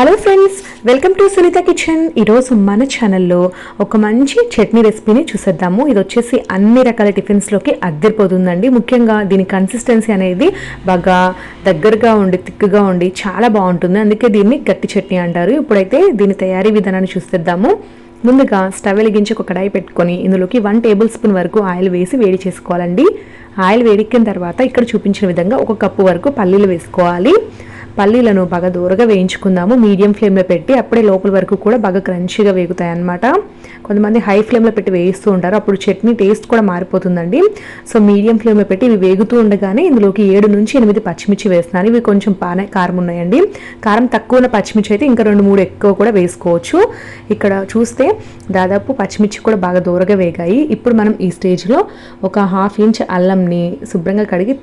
Hello friends welcome to Sunitha kitchen ఈరోజు మన ఛానల్లో ఒక మంచి చట్నీ రెసిపీని చూసేద్దాము. ఇది వచ్చేసి అన్ని రకాల టిఫిన్స్లోకి అద్దరిపోతుందండి. ముఖ్యంగా దీని కన్సిస్టెన్సీ అనేది బాగా దగ్గరగా ఉండి తిక్కుగా ఉండి చాలా బాగుంటుంది. అందుకే దీన్ని గట్టి చట్నీ అంటారు. ఇప్పుడైతే దీని తయారీ విధానాన్ని చూసేద్దాము. ముందుగా స్టవ్ వెలిగించి ఒక కడాయి పెట్టుకొని ఇందులోకి వన్ టేబుల్ స్పూన్ వరకు ఆయిల్ వేసి వేడి చేసుకోవాలండి. ఆయిల్ వేడెక్కిన తర్వాత ఇక్కడ చూపించిన విధంగా ఒక కప్పు వరకు పల్లీలు వేసుకోవాలి. పల్లీలను బాగా దూరగా వేయించుకుందాము. మీడియం ఫ్లేమ్లో పెట్టి అప్పుడే లోపల వరకు కూడా బాగా క్రంచీగా వేగుతాయి అన్నమాట. కొంతమంది హై ఫ్లేమ్లో పెట్టి వేయిస్తూ ఉంటారు. అప్పుడు చట్నీ టేస్ట్ కూడా మారిపోతుందండి. సో మీడియం ఫ్లేమ్లో పెట్టి ఇవి వేగుతూ ఉండగానే ఇందులోకి ఏడు నుంచి ఎనిమిది పచ్చిమిర్చి వేస్తున్నాను ఇవి కొంచెం పానే కారం ఉన్నాయండి. కారం తక్కువ ఉన్న పచ్చిమిర్చి అయితే ఇంకా రెండు మూడు ఎక్కువ కూడా వేసుకోవచ్చు. ఇక్కడ చూస్తే దాదాపు పచ్చిమిర్చి కూడా బాగా దూరగా వేగాయి. ఇప్పుడు మనం ఈ స్టేజ్లో ఒక హాఫ్ ఇంచ్ అల్లంని శుభ్రంగా కడిగి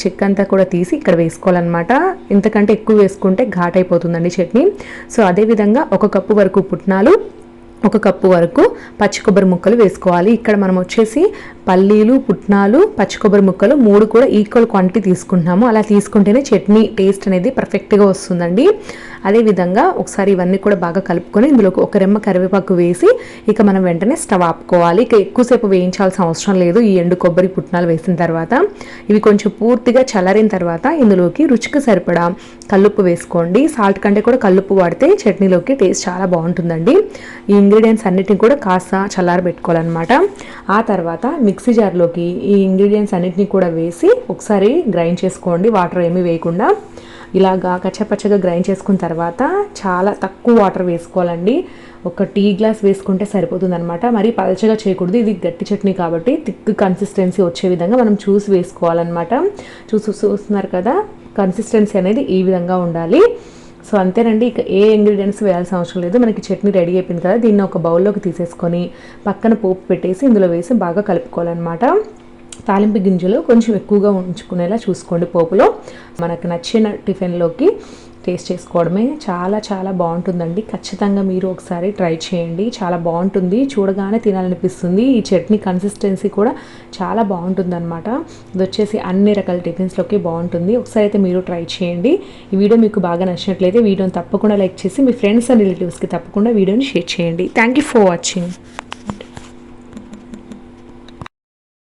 చెక్క అంతా కూడా తీసి ఇక్కడ వేసుకోవాలన్నమాట. ఇంతకంటే ఎక్కువ వేసుకుంటే ఘాట్ అయిపోతుందండి చట్నీ. సో అదేవిధంగా ఒక కప్పు వరకు పుట్నాలు ఒక కప్పు వరకు పచ్చి కొబ్బరి ముక్కలు వేసుకోవాలి. ఇక్కడ మనం వచ్చేసి పల్లీలు పుట్నాలు పచ్చి కొబ్బరి ముక్కలు మూడు కూడా ఈక్వల్ క్వాంటిటీ తీసుకుంటున్నాము. అలా తీసుకుంటేనే చట్నీ టేస్ట్ అనేది పర్ఫెక్ట్గా వస్తుందండి. అదేవిధంగా ఒకసారి ఇవన్నీ కూడా బాగా కలుపుకొని ఇందులోకి ఒక రెమ్మ కరివేపాకు వేసి ఇక మనం వెంటనే స్టవ్ ఆపుకోవాలి. ఇక ఎక్కువసేపు వేయించాల్సిన అవసరం లేదు. ఈ ఎండు కొబ్బరి పుట్నాలు వేసిన తర్వాత ఇవి కొంచెం పూర్తిగా చల్లారిన తర్వాత ఇందులోకి రుచికి సరిపడా కల్లుప్పు వేసుకోండి. సాల్ట్ కంటే కూడా కల్లుప్పు వాడితే చట్నీలోకి టేస్ట్ చాలా బాగుంటుందండి. ఈ ఇంగ్రీడియంట్స్ అన్నిటిని కూడా కాస్త చల్లారబెట్టుకోవాలన్నమాట. ఆ తర్వాత మిక్స్ జార్లోకి ఈ ఇంగ్రీడియంట్స్ అన్నిటిని కూడా వేసి ఒకసారి గ్రైండ్ చేసుకోండి. వాటర్ ఏమీ వేయకుండా ఇలాగా కచ్చపచ్చగా గ్రైండ్ చేసుకున్న తర్వాత చాలా తక్కువ వాటర్ వేసుకోవాలండి. ఒక టీ గ్లాస్ వేసుకుంటే సరిపోతుంది అనమాట మరీ పలచగా చేయకూడదు. ఇది గట్టి చట్నీ కాబట్టి థిక్ కన్సిస్టెన్సీ వచ్చే విధంగా మనం చూసి వేసుకోవాలన్నమాట. చూసి చూస్తున్నారు కదా కన్సిస్టెన్సీ అనేది ఈ విధంగా ఉండాలి. సో అంతేనండి ఇక ఏ ఇంగ్రీడియంట్స్ వేయాల్సిన అవసరం లేదు. మనకి చట్నీ రెడీ అయిపోయింది కదా దీన్ని ఒక బౌల్లోకి తీసేసుకొని పక్కన పోపు పెట్టేసి ఇందులో వేసి బాగా కలుపుకోవాలన్నమాట. తాలింపు గింజలు కొంచెం ఎక్కువగా ఉంచుకునేలా చూసుకోండి పోపులో. మనకు నచ్చిన టిఫిన్లోకి టేస్ట్ చేసుకోవడమే చాలా చాలా బాగుంటుందండి. ఖచ్చితంగా మీరు ఒకసారి ట్రై చేయండి. చాలా బాగుంటుంది. చూడగానే తినాలనిపిస్తుంది. ఈ చట్నీ కన్సిస్టెన్సీ కూడా చాలా బాగుంటుంది అనమాట ఇది వచ్చేసి అన్ని రకాల టిఫిన్స్లోకి బాగుంటుంది. ఒకసారి అయితే మీరు ట్రై చేయండి. ఈ వీడియో మీకు బాగా నచ్చినట్లయితే వీడియోని తప్పకుండా లైక్ చేసి మీ ఫ్రెండ్స్ అండ్ రిలేటివ్స్కి తప్పకుండా వీడియోని షేర్ చేయండి. Thank you for watching